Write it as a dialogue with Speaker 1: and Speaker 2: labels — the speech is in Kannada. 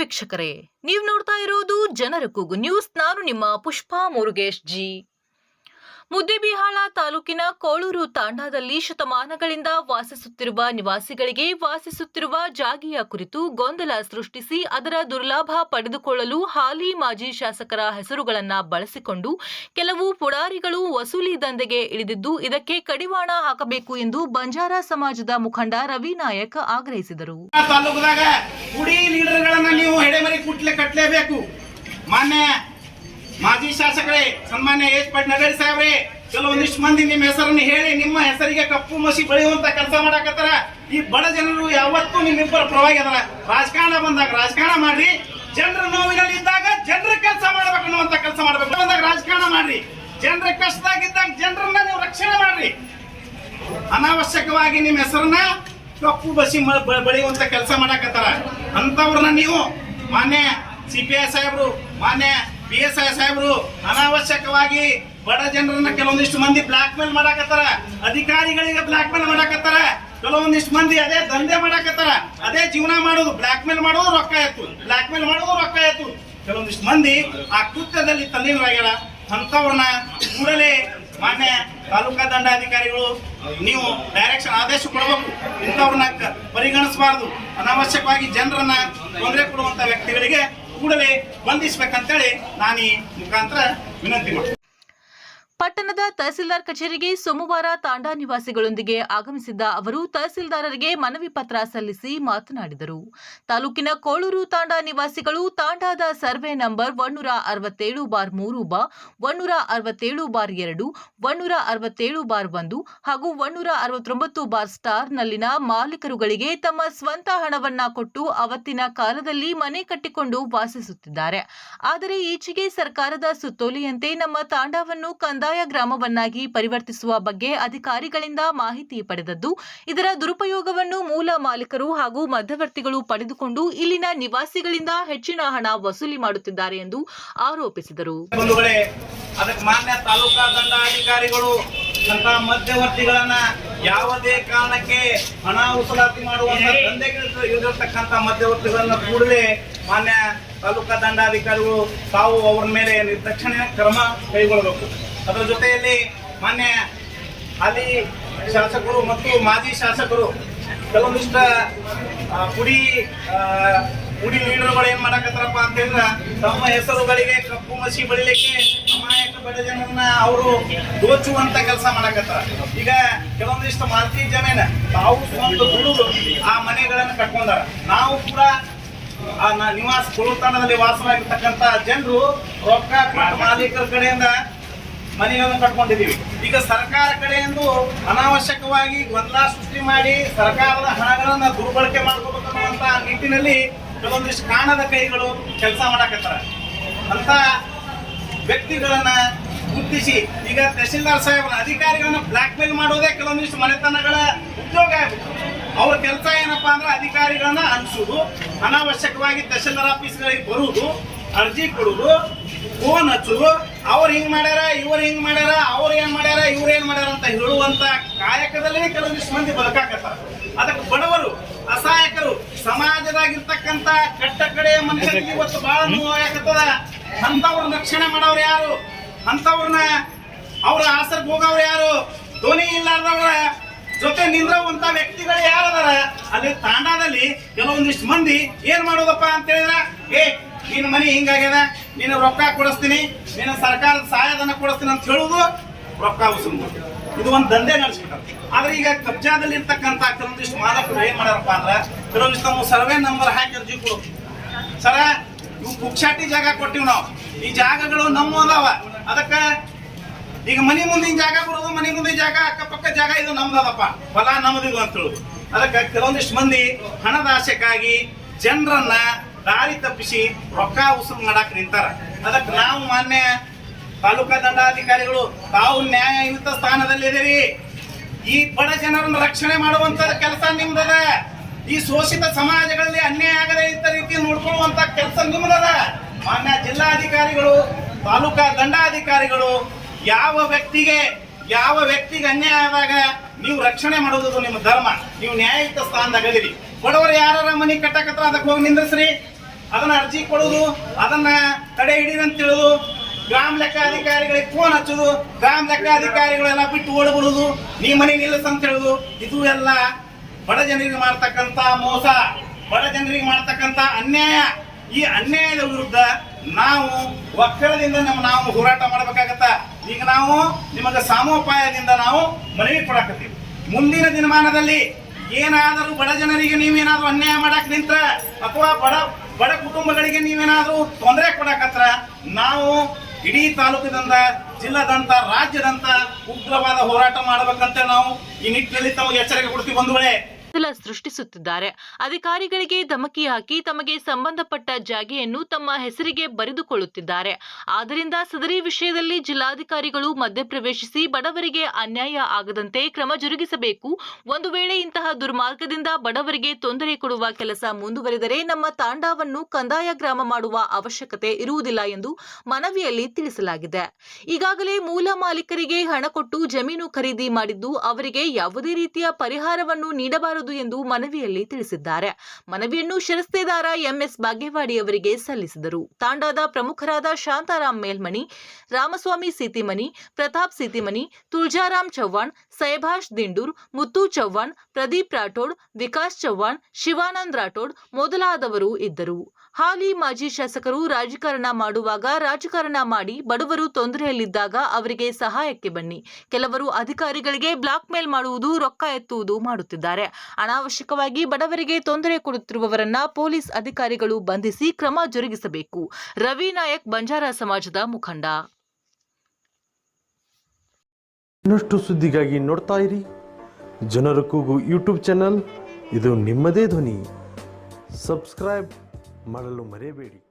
Speaker 1: ವೀಕ್ಷಕರೇ, ನೀವು ನೋಡ್ತಾ ಇರೋದು ಜನರ ಕೂಗು. ನ್ಯೂಸ್ ನಾನು ನಿಮ್ಮ ಪುಷ್ಪಾ ಮುರುಗೇಶ್ ಜಿ. ಮುದ್ದೇಬಿಹಾಳ ತಾಲೂಕಿನ ಕೋಳೂರು ತಾಂಡಾದಲ್ಲಿ ಶತಮಾನಗಳಿಂದ ವಾಸಿಸುತ್ತಿರುವ ನಿವಾಸಿಗಳಿಗೆ ವಾಸಿಸುತ್ತಿರುವ ಜಾಗಿಯ ಕುರಿತು ಗೊಂದಲ ಸೃಷ್ಟಿಸಿ ಅದರ ದುರ್ಲಾಭ ಪಡೆದುಕೊಳ್ಳಲು ಹಾಲಿ ಮಾಜಿ ಶಾಸಕರ ಹೆಸರುಗಳನ್ನು ಬಳಸಿಕೊಂಡು ಕೆಲವು ಪುಡಾರಿಗಳು ವಸೂಲಿ ದಂಧೆಗೆ ಇಳಿದಿದ್ದು, ಇದಕ್ಕೆ ಕಡಿವಾಣ ಹಾಕಬೇಕು ಎಂದು ಬಂಜಾರ ಸಮಾಜದ ಮುಖಂಡ ರವಿ ನಾಯಕ್ ಆಗ್ರಹಿಸಿದರು.
Speaker 2: ಕುಡಿ ಲೀಡರ್ಗಳನ್ನ ನೀವು ಹೆಡೆಮರಿ ಕುಟ್ಲೆ ಕಟ್ಟಲೇಬೇಕು ಮಾನ್ಯ ಮಾಜಿ ಶಾಸಕರೇ, ಸನ್ಮಾನ್ಯ ಎಚ್ ಪಟ್ ನಗರಿ ಸಾಹೇಬ್ರೆ, ಕೆಲವೊಂದಿಷ್ಟು ಮಂದಿ ನಿಮ್ಮ ಹೆಸರನ್ನು ಹೇಳಿ ನಿಮ್ಮ ಹೆಸರಿಗೆ ಕಪ್ಪು ಮಸಿ ಬೆಳೆಯುವಂತ ಕೆಲಸ ಮಾಡಕತ್ತಾರ. ಈ ಬಡ ಜನರು ಯಾವತ್ತೂ ನಿಮ್ಮಿಬ್ಬರ ಪರವಾಗಿ ಅದರ ರಾಜಕಾರಣ ಬಂದಾಗ ರಾಜಕಾರಣ ಮಾಡ್ರಿ. ಜನರ ನೋವಿನಲ್ಲಿ ಇದ್ದಾಗ ಜನರ ಕೆಲಸ ಮಾಡ್ಬೇಕು ಅನ್ನುವಂತ ಕೆಲಸ ಮಾಡ್ಬೇಕು. ಬಂದಾಗ ರಾಜಕಾರಣ ಮಾಡ್ರಿ. ಜನರ ಕಷ್ಟದಾಗಿದ್ದಾಗ ಜನರನ್ನ ನೀವು ರಕ್ಷಣೆ ಮಾಡ್ರಿ. ಅನಾವಶ್ಯಕವಾಗಿ ನಿಮ್ಮ ಹೆಸರನ್ನ ಕಪ್ಪು ಬಸಿ ಬ- ಬೆಳೆಯುವಂತ ಕೆಲಸ ಮಾಡಕತ್ತಾರ. ಅಂತವ್ರನ್ನ ನೀವು ಮಾನ್ಯ ಸಿ ಪಿ ಐ ಸಾಹೇಬ್ರು, ಮಾನ್ಯ ಪಿ ಎಸ್ ಐ ಸಾಹೇಬ್ರು, ಅನಾವಶ್ಯಕವಾಗಿ ಬಡ ಜನರನ್ನ ಕೆಲವೊಂದಿಷ್ಟು ಮಂದಿ ಬ್ಲಾಕ್ ಮೇಲ್ ಮಾಡಾಕತ್ತಾರ. ಅಧಿಕಾರಿಗಳಿಗೆ ಬ್ಲಾಕ್ ಮೇಲ್ ಮಾಡಾಕತ್ತಾರ. ಕೆಲವೊಂದಿಷ್ಟು ಮಂದಿ ಅದೇ ದಂಧೆ ಮಾಡಾಕತ್ತಾರ. ಅದೇ ಜೀವನ ಮಾಡೋದು. ಬ್ಲಾಕ್ ಮೇಲ್ ಮಾಡೋದು ರೊಕ್ಕ ಆಯ್ತು. ಬ್ಲಾಕ್ ಮೇಲ್ ಮಾಡೋದು ರೊಕ್ಕ ಆಯ್ತು. ಕೆಲವೊಂದಿಷ್ಟು ಮಂದಿ ಆ ಕೃತ್ಯದಲ್ಲಿ ತಲ್ಲೀನರಾಗ್ಯಾರ ಅಂತವ್ರನ್ನ ಕೂಡಲೇ ಮಾನ್ಯ ತಾಲೂಕಾ ದಂಡಾಧಿಕಾರಿಗಳು, ನೀವು ಡೈರೆಕ್ಷನ್ ಆದೇಶ ಕೊಡಬೇಕು. ಇಂಥವ್ರನ್ನ ಪರಿಗಣಿಸಬಾರದು. ಅನಾವಶ್ಯಕವಾಗಿ ಜನರನ್ನ ತೊಂದರೆ ಕೊಡುವಂತ ವ್ಯಕ್ತಿಗಳಿಗೆ ಕೂಡಲೇ ಬಂಧಿಸ್ಬೇಕಂತೇಳಿ ನಾನು ಈ ಮುಖಾಂತರ ವಿನಂತಿ ಮಾಡ್ತೀನಿ.
Speaker 1: ಪಟ್ಟಣದ ತಹಸೀಲ್ದಾರ್ ಕಚೇರಿಗೆ ಸೋಮವಾರ ತಾಂಡಾ ನಿವಾಸಿಗಳೊಂದಿಗೆ ಆಗಮಿಸಿದ್ದ ಅವರು ತಹಸೀಲ್ದಾರರಿಗೆ ಮನವಿ ಪತ್ರ ಸಲ್ಲಿಸಿ ಮಾತನಾಡಿದರು. ತಾಲೂಕಿನ ಕೋಳೂರು ತಾಂಡಾ ನಿವಾಸಿಗಳು ತಾಂಡಾದ ಸರ್ವೆ ನಂಬರ್ ಒನ್ನೂರ ಅರವತ್ತೇಳು ಬಾರ್ ಮೂರು ಬಾ ಒನ್ನೂರ ಅರವತ್ತೇಳು ಬಾರ್ ಎರಡು ಒನ್ನೂರ ಅರವತ್ತೇಳು ಬಾರ್ ಒಂದು ಹಾಗೂ ಒನ್ನೂರ ಅರವತ್ತೊಂಬತ್ತು ಬಾರ್ ಸ್ಟಾರ್ನಲ್ಲಿನ ಮಾಲೀಕರುಗಳಿಗೆ ತಮ್ಮ ಸ್ವಂತ ಹಣವನ್ನ ಕೊಟ್ಟು ಅವತ್ತಿನ ಕಾಲದಲ್ಲಿ ಮನೆ ಕಟ್ಟಿಕೊಂಡು ವಾಸಿಸುತ್ತಿದ್ದಾರೆ. ಆದರೆ ಈಚೆಗೆ ಸರ್ಕಾರದ ಸುತ್ತೋಲೆಯಂತೆ ನಮ್ಮ ತಾಂಡಾವನ್ನು ಕಂದಾಯ ಗ್ರಾಮವನ್ನಾಗಿ ಪರಿವರ್ತಿಸುವ ಬಗ್ಗೆ ಅಧಿಕಾರಿಗಳಿಂದ ಮಾಹಿತಿ ಪಡೆದದ್ದು. ಇದರ ದುರುಪಯೋಗವನ್ನು ಮೂಲ ಮಾಲೀಕರು ಹಾಗೂ ಮಧ್ಯವರ್ತಿಗಳು ಪಡೆದುಕೊಂಡು ಇಲ್ಲಿನ ನಿವಾಸಿಗಳಿಂದ ಹೆಚ್ಚಿನ ಹಣ ವಸೂಲಿ ಮಾಡುತ್ತಿದ್ದಾರೆ ಎಂದು ಆರೋಪಿಸಿದರು.
Speaker 2: ಬಂಧುಗಳೇ ಅದಕ್ಕೆ ಮಾನ್ಯ ತಾಲೂಕಾ ದಂಡಾಧಿಕಾರಿಗಳು ಅಂತ ಮಧ್ಯವರ್ತಿಗಳನ್ನ ಯಾವುದೇ ಕಾರಣಕ್ಕೆ ಹಣ ವಸೂಲಾತಿ ಮಾಡುವಂತ ಇರತಕ್ಕಂತ ಮಧ್ಯವರ್ತಿಗಳನ್ನ ಕೂಡಲೇ ಮಾನ್ಯ ತಾಲೂಕಾ ದಂಡಾಧಿಕಾರಿಗಳು ತಾವು ಅವರ ಮೇಲೆ ನಿರ್ದಕ್ಷಣೆ ಕ್ರಮ ಕೈಗೊಳ್ಳಬೇಕು. ಅದರ ಜೊತೆಯಲ್ಲಿ ಮಾನ್ಯ ಹಾಲಿ ಶಾಸಕರು ಮತ್ತು ಮಾಜಿ ಶಾಸಕರು, ಕೆಲವೊಂದಿಷ್ಟ ಪುಡಿ ಪುಡಿ ಲೀಡರ್ಗಳು ಏನ್ ಮಾಡಕತ್ತಾರಪ್ಪ ಅಂತ ಹೇಳಿದ್ರೆ, ತಮ್ಮ ಹೆಸರುಗಳಿಗೆ ಕಪ್ಪು ಮಸಿ ಬಳಿಲಿಕ್ಕೆ ಅಮಾಯಕ ಬಡ ಜನರನ್ನ ಅವರು ದೋಚುವಂತ ಕೆಲಸ ಮಾಡಕತ್ತಾರ. ಈಗ ಕೆಲವೊಂದಿಷ್ಟು ಮಾಲ್ತಿ ಜಮೀನ, ತಾವು ಸ್ವಂತ ದುಡಿದು ಆ ಮನೆಗಳನ್ನು ಕಟ್ಕೊಂಡಾರ. ನಾವು ಕೂಡ ಆ ನಿವಾಸ ಕುಳುತಾಣದಲ್ಲಿ ವಾಸವಾಗಿರ್ತಕ್ಕಂತ ಜನರು ರೊಕ್ಕ ಮಾಲೀಕರ ಕಡೆಯಿಂದ ಮನೆಗಳನ್ನು ಕಟ್ಕೊಂಡಿದ್ದೀವಿ. ಈಗ ಸರ್ಕಾರ ಕಡೆಯಿಂದ ಅನಾವಶ್ಯಕವಾಗಿ ಗೊಂದಲ ಸೃಷ್ಟಿ ಮಾಡಿ ಸರ್ಕಾರದ ಹಣಗಳನ್ನ ದುರ್ಬಳಕೆ ಮಾಡ್ಕೋಬೇಕನ್ನುವಂತ ನಿಟ್ಟಿನಲ್ಲಿ ಕೆಲವೊಂದಿಷ್ಟು ಕಾಣದ ಕೈಗಳು ಕೆಲಸ ಮಾಡಕತ್ತಾರ. ಅಂತ ವ್ಯಕ್ತಿಗಳನ್ನ ಗುರುತಿಸಿ ಈಗ ತಹಸೀಲ್ದಾರ್ ಸಾಹೇಬರ ಅಧಿಕಾರಿಗಳನ್ನ ಬ್ಲಾಕ್ ಮೇಲ್ ಮಾಡೋದೇ ಕೆಲವೊಂದಿಷ್ಟು ಮನೆತನಗಳ ಉದ್ಯೋಗ ಆಗ್ಬಿಟ್ಟು ಅವ್ರ ಕೆಲಸ ಏನಪ್ಪಾ ಅಂದ್ರೆ ಅಧಿಕಾರಿಗಳನ್ನ ಅನ್ಸುದು, ಅನಾವಶ್ಯಕವಾಗಿ ತಹಸೀಲ್ದಾರ್ ಆಫೀಸ್ಗಳಿಗೆ ಬರುವುದು ಅರ್ಜಿ ಕೊಡುವುದು ಫೋನ್ ಹಚ್ಚುದು ಅವ್ರು ಹಿಂಗ್ ಮಾಡ್ಯಾರ, ಇವ್ರು ಹಿಂಗ್ ಮಾಡ್ಯಾರ, ಅವ್ರು ಏನ್ ಮಾಡ್ಯಾರ, ಇವ್ರು ಏನ್ ಮಾಡ್ಯಾರ ಅಂತ ಹೇಳುವಂತ ಕಾಯಕದಲ್ಲೇ ಕೆಲವೊಂದಿಷ್ಟು ಮಂದಿ ಬದುಕಾಕತ್ತಾರ. ಅದಕ್ಕೆ ಬಡವರು, ಅಸಹಾಯಕರು ಸಮಾಜದಾಗಿರ್ತಕ್ಕಂತ ಕಟ್ಟ ಕಡೆಯ ಮನುಷ್ಯರಿಗೆ ಇವತ್ತು ಬಹಳ ನೋವಾಗತ್ತದ ಅಂತವ್ರನ್ನ ರಕ್ಷಣೆ ಮಾಡೋರು ಯಾರು? ಅಂತವ್ರನ್ನ ಅವ್ರ ಆಸರ್ಗೆ ಹೋಗವ್ರು ಯಾರು? ಧ್ವನಿ ಇಲ್ಲಾರ್ದವ್ರ ಜೊತೆ ನಿಂದ್ರವಂತ ವ್ಯಕ್ತಿಗಳು ಯಾರದಾರ ಅಲ್ಲಿ ತಾಂಡಾದಲ್ಲಿ ಕೆಲವೊಂದಿಷ್ಟು ಮಂದಿ ಏನ್ ಮಾಡೋದಪ್ಪ ಅಂತ ಹೇಳಿದ್ರ ಏ ನಿನ್ನ ಮನೆ ಹಿಂಗಾಗ್ಯದ? ನೀನು ರೊಕ್ಕ ಕೊಡಿಸ್ತೀನಿ. ನಿನ್ನ ಸರ್ಕಾರದ ಸಹಾಯಧನ ಕೊಡಿಸ್ತೀನಿ ಅಂತ ಹೇಳುದು ರೊಕ್ಕ ಉಸಿರು ಇದು ಒಂದು ದಂಧೆ ನಡೆಸ್ಬಿಟ್ಟು ಆದ್ರೆ ಈಗ ಕಬ್ಜಾದಲ್ಲಿ ಇರ್ತಕ್ಕಂತ ಕೆಲವೊಂದಿಷ್ಟು ಮಾಲಕರು ಏನ್ ಮಾಡ್ಯಾರಪ್ಪ ಅಂದ್ರೆ, ಕೆಲವೊಂದಿಷ್ಟು ನಮ್ಮ ಸರ್ವೆ ನಂಬರ್ ಹಾಕಿ ಅರ್ಜಿ ಕೊಡು. ಸರ, ಇವು ಪುಕ್ಷಾಟಿ ಜಾಗ ಕೊಟ್ಟಿವ್ ನಾವು. ಈ ಜಾಗಗಳು ನಮ್ಮ ಅದಾವ. ಅದಕ್ಕ ಈಗ ಮನೆ ಮುಂದಿನ ಜಾಗ ಬರೋದು ಮನೆ ಮುಂದಿನ ಜಾಗ, ಅಕ್ಕಪಕ್ಕ ಜಾಗ, ಇದು ನಮ್ದದಪ್ಪ ಹೊಲ ನಮ್ದಿದು ಅಂತ ಹೇಳುದು. ಅದಕ್ಕೆ ಕೆಲವೊಂದಿಷ್ಟು ಮಂದಿ ಹಣದ ಆಸೆಗಾಗಿ ಜನರನ್ನ ದಾರಿ ತಪ್ಪಿಸಿ ರೊಕ್ಕ ವಸೂಲು ಮಾಡಾಕ್ ನಿಂತಾರ. ಅದಕ್ಕೆ ನಾವು ಮಾನ್ಯ ತಾಲೂಕಾ ದಂಡಾಧಿಕಾರಿಗಳು, ತಾವು ನ್ಯಾಯಯುತ ಸ್ಥಾನದಲ್ಲಿದ್ದೀರಿ. ಈ ಬಡ ಜನರನ್ನು ರಕ್ಷಣೆ ಮಾಡುವಂತ ಕೆಲಸ ನಿಮ್ದದ. ಈ ಶೋಷಿತ ಸಮಾಜಗಳಲ್ಲಿ ಅನ್ಯಾಯ ಆಗದೇ ರೀತಿ ನೋಡ್ಕೊಳ್ಳುವಂತ ಕೆಲಸ ನಿಮ್ದದ. ಮಾನ್ಯ ಜಿಲ್ಲಾಧಿಕಾರಿಗಳು, ತಾಲೂಕಾ ದಂಡಾಧಿಕಾರಿಗಳು, ಯಾವ ವ್ಯಕ್ತಿಗೆ ಯಾವ ವ್ಯಕ್ತಿಗೆ ಅನ್ಯಾಯ ಆದಾಗ ನೀವು ರಕ್ಷಣೆ ಮಾಡೋದು ನಿಮ್ಮ ಧರ್ಮ. ನೀವು ನ್ಯಾಯಯುತ ಸ್ಥಾನದಾಗ ಅದಿರಿ ಬಡವರು ಯಾರ ಮನೆ ಕಟ್ಟಕತ್ರ ಅದಕ್ಕೆ ಹೋಗಿ ನಿಂದ್ರಿಸ್ರಿ. ಅದನ್ನ ಅರ್ಜಿ ಕೊಡುದು, ಅದನ್ನ ತಡೆ ಹಿಡಿದಂತ ಹೇಳುದು ಗ್ರಾಮ ಲೆಕ್ಕಾಧಿಕಾರಿಗಳಿಗೆ ಫೋನ್ ಹಚ್ಚುದು, ಗ್ರಾಮ ಲೆಕ್ಕಾಧಿಕಾರಿಗಳೆಲ್ಲ ಬಿಟ್ಟು ಓಡಬಿಡುದು, ನೀ ಮನೆ ನಿಲ್ಲಿಸ್ ಅಂತ ಹೇಳುದು. ಇದು ಎಲ್ಲ ಬಡ ಜನರಿಗೆ ಮಾಡ್ತಕ್ಕಂತ ಮೋಸ. ಬಡ ಜನರಿಗೆ ಮಾಡ್ತಕ್ಕಂತ ಅನ್ಯಾಯ. ಈ ಅನ್ಯಾಯದ ವಿರುದ್ಧ ನಾವು ಒಕ್ಕಳದಿಂದ ನಮ್ಮ ನಾವು ಹೋರಾಟ ಮಾಡಬೇಕಾಗತ್ತ. ಈಗ ನಾವು ನಿಮಗೆ ಸಾಮೋಪಾಯದಿಂದ ನಾವು ಮನವಿ ಕೊಡಕತ್ತೀವಿ. ಮುಂದಿನ ದಿನಮಾನದಲ್ಲಿ ಏನಾದರೂ ಬಡ ಜನರಿಗೆ ನೀವೇನಾದ್ರೂ ಅನ್ಯಾಯ ಮಾಡಕ್ ನಿಂತ್ರ ಅಥವಾ ಬಡ ಬಡ ಕುಟುಂಬಗಳಿಗೆ ನೀವೇನಾದ್ರೂ ತೊಂದರೆ ಕೊಡಕತ್ರ, ನಾವು ಇಡೀ ತಾಲೂಕಿನಿಂದ ಜಿಲ್ಲಾದಂತ, ರಾಜ್ಯದಂತ ಉಗ್ರವಾದ ಹೋರಾಟ ಮಾಡಬೇಕಂತ ನಾವು ಈ ನಿಟ್ಟಿನಲ್ಲಿ ತಮಗೆ ಎಚ್ಚರಿಕೆ ಕೊಡ್ತೀವಿ ಒಂದು
Speaker 1: ಸೃಷ್ಟಿಸುತ್ತಿದ್ದಾರೆ. ಅಧಿಕಾರಿಗಳಿಗೆ ಧಮಕಿ ಹಾಕಿ ತಮಗೆ ಸಂಬಂಧಪಟ್ಟ ಜಾಗೆಯನ್ನು ತಮ್ಮ ಹೆಸರಿಗೆ ಬರೆದುಕೊಳ್ಳುತ್ತಿದ್ದಾರೆ. ಆದ್ದರಿಂದ ಸದರಿ ವಿಷಯದಲ್ಲಿ ಜಿಲ್ಲಾಧಿಕಾರಿಗಳು ಮಧ್ಯಪ್ರವೇಶಿಸಿ ಬಡವರಿಗೆ ಅನ್ಯಾಯ ಆಗದಂತೆ ಕ್ರಮ ಜರುಗಿಸಬೇಕು. ಒಂದು ವೇಳೆ ಇಂತಹ ದುರ್ಮಾರ್ಗದಿಂದ ಬಡವರಿಗೆ ತೊಂದರೆ ಕೊಡುವ ಕೆಲಸ ಮುಂದುವರೆದರೆ ನಮ್ಮ ತಾಂಡಾವನ್ನು ಕಂದಾಯ ಗ್ರಾಮ ಮಾಡುವ ಅವಶ್ಯಕತೆ ಇರುವುದಿಲ್ಲ ಎಂದು ಮನವಿಯಲ್ಲಿ ತಿಳಿಸಲಾಗಿದೆ. ಈಗಾಗಲೇ ಮೂಲ ಮಾಲೀಕರಿಗೆ ಹಣ ಕೊಟ್ಟು ಜಮೀನು ಖರೀದಿ ಮಾಡಿದ್ದು ಅವರಿಗೆ ಯಾವುದೇ ರೀತಿಯ ಪರಿಹಾರವನ್ನು ನೀಡಬಾರದು ಎಂದು ಮನವಿಯಲ್ಲಿ ತಿಳಿಸಿದ್ದಾರೆ. ಮನವಿಯನ್ನು ಶಿರಸ್ತೇದಾರ ಎಂಎಸ್ ಬಾಗೇವಾಡಿ ಅವರಿಗೆ ಸಲ್ಲಿಸಿದರು. ತಾಂಡಾದ ಪ್ರಮುಖರಾದ ಶಾಂತಾರಾಮ್ ಮೇಲ್ಮಣಿ, ರಾಮಸ್ವಾಮಿ ಸೀತಿಮನಿ ಪ್ರತಾಪ್ ಸೀತಿಮನಿ ತುಳಜಾರಾಮ್ ಚೌಹಾಣ್ ಸೈಭಾಷ್ ದಿಂಡೂರ್, ಮುತ್ತು ಚವ್ಹಾಣ್, ಪ್ರದೀಪ್ ರಾಠೋಡ್, ವಿಕಾಸ್ ಚೌಹಾಣ್ ಶಿವಾನಂದ್ ರಾಠೋಡ್ ಮೊದಲಾದವರು ಇದ್ದರು. ಹಾಲಿ ಮಾಜಿ ಶಾಸಕರು ರಾಜಕಾರಣ ಮಾಡುವಾಗ ರಾಜಕಾರಣ ಮಾಡಿ ಬಡವರು ತೊಂದರೆಯಲ್ಲಿದ್ದಾಗ ಅವರಿಗೆ ಸಹಾಯಕ್ಕೆ ಬನ್ನಿ. ಕೆಲವರು ಅಧಿಕಾರಿಗಳಿಗೆ ಬ್ಲಾಕ್ ಮೇಲ್ ಮಾಡುವುದು ರೊಕ್ಕ ಎತ್ತುವುದು ಮಾಡುತ್ತಿದ್ದಾರೆ. ಅನಾವಶ್ಯಕವಾಗಿ ಬಡವರಿಗೆ ತೊಂದರೆ ಕೊಡುತ್ತಿರುವವರನ್ನ ಪೊಲೀಸ್ ಅಧಿಕಾರಿಗಳು ಬಂಧಿಸಿ ಕ್ರಮ ಜರುಗಿಸಬೇಕು. ರವಿ ನಾಯಕ್, ಬಂಜಾರ ಸಮಾಜದ ಮುಖಂಡ.
Speaker 3: ಇನ್ನಷ್ಟು ಸುದ್ದಿಗಾಗಿ ನೋಡ್ತಾ ಇರಿ. ಜನರ ಕೂಗು ಯೂಟ್ಯೂಬ್ ಚಾನಲ್. ಇದು ನಿಮ್ಮದೇ ಧ್ವನಿ. ಸಬ್ಸ್ಕ್ರೈಬ್. ಮಾಡಲು ಮರೆಯಬೇಡಿ.